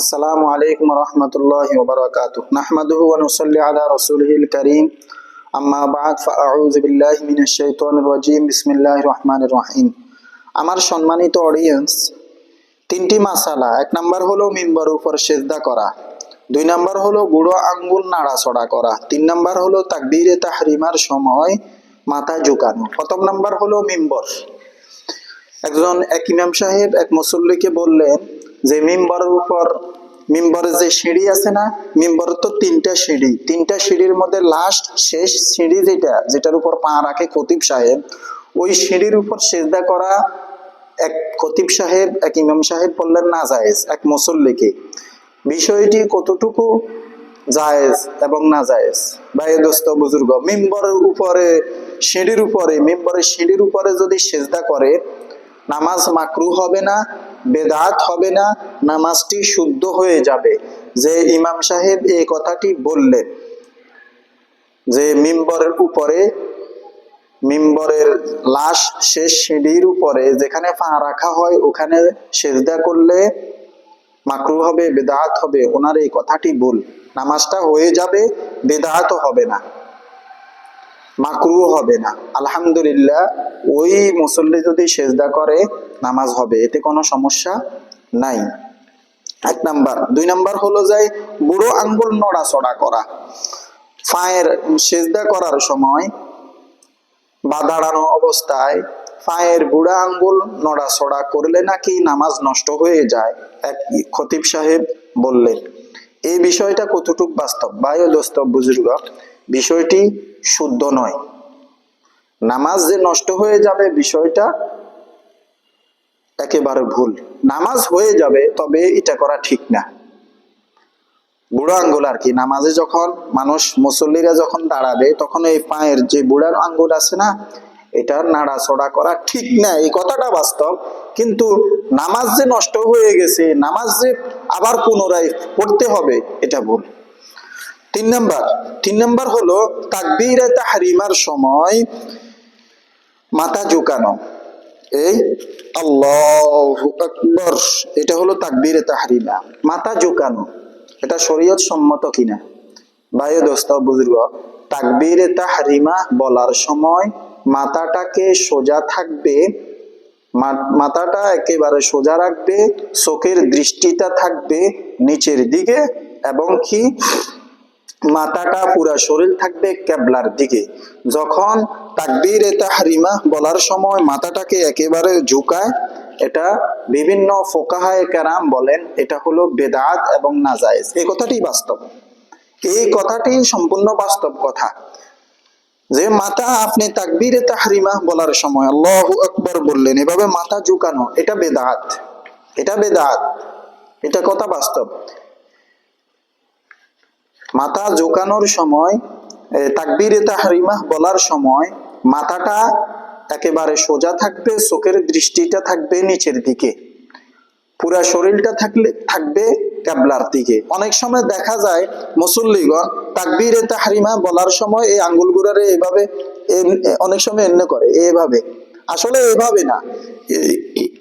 আসসালামু আলাইকুম রহমতুল্লাহ ওবরাকাত নাহমাদুহু ওয়া নুসাল্লি আলা রাসূলিহিল কারীম। আম্মা বাদ, ফাআউযু বিল্লাহি মিনাশ শাইতানির রাজীম। বিসমিল্লাহির রহমানির রহিম। আমার সম্মানিত অডিয়েন্স তিনটি মাসালা। এক নাম্বার হলো মিম্বর উপর সেজদা করা। দুই নাম্বার হলো বুড়ো আঙ্গুল নাড়াচড়া করা। তিন নাম্বার হলো তাকবীরে তাহরিমার সময় মাথা ঝুঁকানো। প্রথম নাম্বার হলো মিম্বর। একজন এক ইমাম সাহেব এক মুসল্লিকে বললেন যে মিম্বরের উপর, মিম্বরের যে সিঁড়ি আছে না, মিম্বরের তো তিনটা সিঁড়ি। তিনটা সিঁড়ির মধ্যে লাস্ট শেষ সিঁড়ি যেটা, যেটার উপর পা রাখে খতিব সাহেব, ওই সিঁড়ির উপর সেজদা করা এক খতিব সাহেব, এক ইমাম সাহেব বললেন, না, জায়েজ, এক মুসল্লিকে। বিষয়টি কতটুকু জায়েজ এবং না জায়েজ? ভাই দোস্ত, বুজুর্গ, মিম্বরের উপরে, সিঁড়ির উপরে, মিম্বরের সিঁড়ির উপরে যদি সেজদা করে, নামাজ মাকরু হবে না বেদাত হবে না, নামাজটি শুদ্ধ হয়ে যাবে। যে ইমাম সাহেব এই কথাটি বললেন, যে মিম্বরের উপরে, মিম্বরের লাশ শেষ সিঁড়ির উপরে যেখানে পা রাখা হয়, ওখানে সেজদা করলে মাকরু হবে, বেদাত হবে। ওনার এই কথাটি ভুল। নামাজটা হয়ে যাবে, বেদাতও হবে না। মাকরু হবে না। আলহামদুলিল্লাহ, ওই মুসল্লি যদি সেজদা করে, নামাজ হবে, এতে কোনো সমস্যা নাই। এক নাম্বার। দুই নাম্বার হলো যাই বুড়ো আঙ্গুল নড়াচড়া করা। পায়ের সেজদা করার সময় বা দাঁড়ানো অবস্থায় পায়ের বুড়া আঙ্গুল নড়াচড়া করলে নাকি নামাজ নষ্ট হয়ে যায়, এক খতিব সাহেব বললেন। এই বিষয়টা কতটুক বাস্তব? বায়ু দোস্ত, বুজুর্গ। বিষয়টি শুদ্ধ নয়। নামাজ যে নষ্ট হয়ে যাবে বিষয়টা একেবারে ভুল। নামাজ হয়ে যাবে, তবে এটা করা ঠিক না। বুড়ো আঙ্গুল আর কি, নামাজে যখন মানুষ মুসল্লিরা যখন দাঁড়াবে, তখন এই পায়ের যে বুড়ার আঙ্গুল আছে না, এটা নাড়াচড়া করা ঠিক না। এই কথাটা বাস্তব, কিন্তু নামাজ যে নষ্ট হয়ে গেছে, নামাজ যে আবার পুনরায় পড়তে হবে, এটা ভুল। তিন নাম্বার তিন নাম্বার হলো তাকবীরে তাহরিমার সময় মাথা ঝুঁকানো। এই আল্লাহু আকবার, এটা হলো তাকবীরে তাহরিমা, মাথা ঝুঁকানো। এটা শরীয়ত সম্মত কিনা? বায়ু দোস্ত, বুজুর্গ, তাকবীরে তাহরিমা বলার সময় মাথাটাকে সোজা থাকবে মাথাটা একেবারে সোজা রাখবে, চোখের দৃষ্টিটা থাকবে নিচের দিকে এবং কি? মাথাটা পুরা শরীর থাকবে কেবলার দিকে। যখন তাকবীর তাহরিমা বলার সময় মাথাটাকে একেবারে ঝুঁকায়, এটা বিভিন্ন ফোকাহায় কেরাম বলেন, এটা হলো বেদাত এবং নাজায়েজ। এই কথাটি বাস্তব। এই কথাটি সম্পূর্ণ বাস্তব কথা। যে মাথা আপনি তাকবীরে তাহরিমা বলার সময় আল্লাহ আকবর বললেন, এভাবে মাথা ঝুঁকানো, এটা বেদাত। এটা বেদাত। এটা কথা বাস্তব। মাথা ঝুঁকানোর সময় এ, তাকবীরে তাহরিমা বলার সময় মাথাটা একেবারে সোজা থাকবে চোখের দৃষ্টিটা থাকবে নিচের দিকে। পুরা শরীরটা থাকলে থাকবে ক্যাবলার দিকে। অনেক সময় দেখা যায় মুসল্লিগণ তাকবীরে তাহরিমা বলার সময় এই আঙ্গুলগুলারে এইভাবে এম- এ- অনেক সময় এমনি করে এভাবে। আসলে এভাবে না।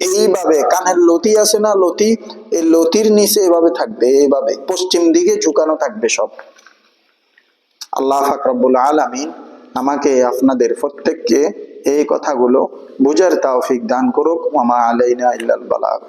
এইভাবে, কানের লতি আছে না লতি, এই লতির নিচে এভাবে থাকবে, এইভাবে। পশ্চিম দিকে ঝুঁকানো থাকবে সব। আল্লাহ ফাকরাবুল আলামিন আমাকে আপনাদের প্রত্যেককে এই কথাগুলো বুঝার তাওফিক দান করুক। মামা আলাইনা ইল্লাল বালাগ।